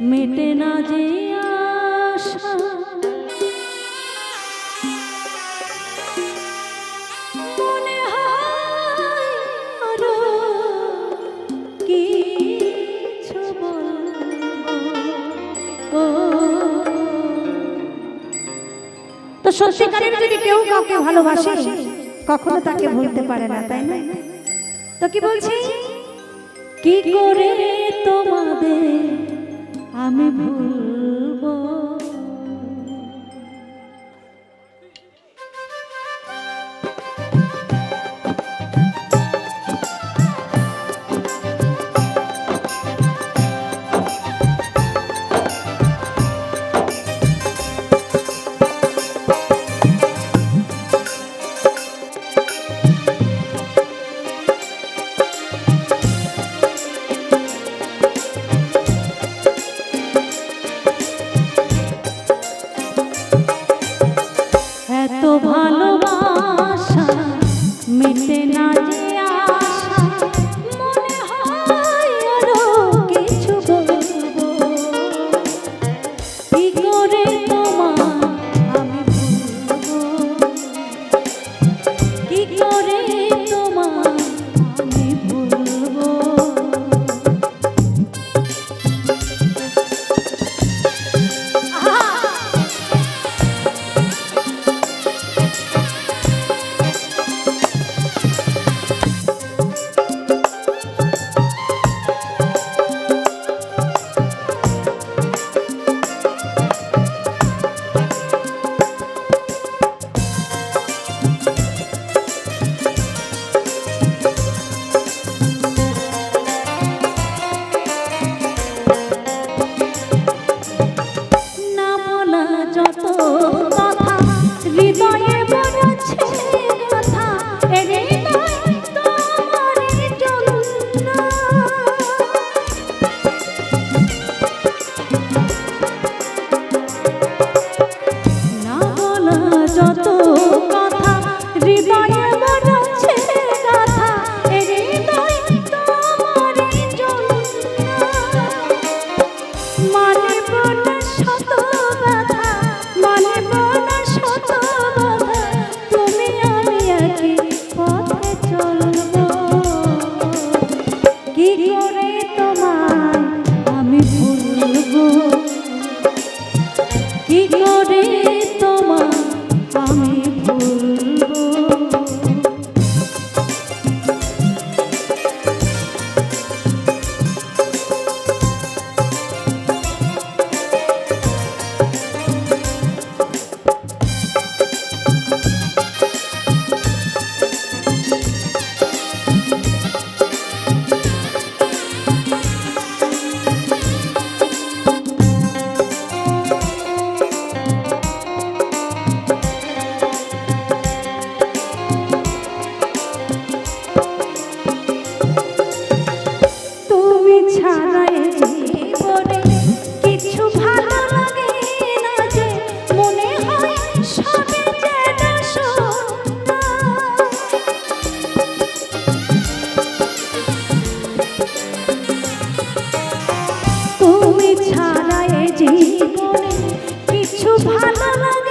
মেটে না যে আশা। মনে তো সত্যিকারের যদি কেউ কাউকে ভালোবাসে কখনো তাকে ভুলতে পারে না তাই না? তো কি বলছি? কি করে তোমাদের আমি ভুলবো। করে মানের পর 就怕冷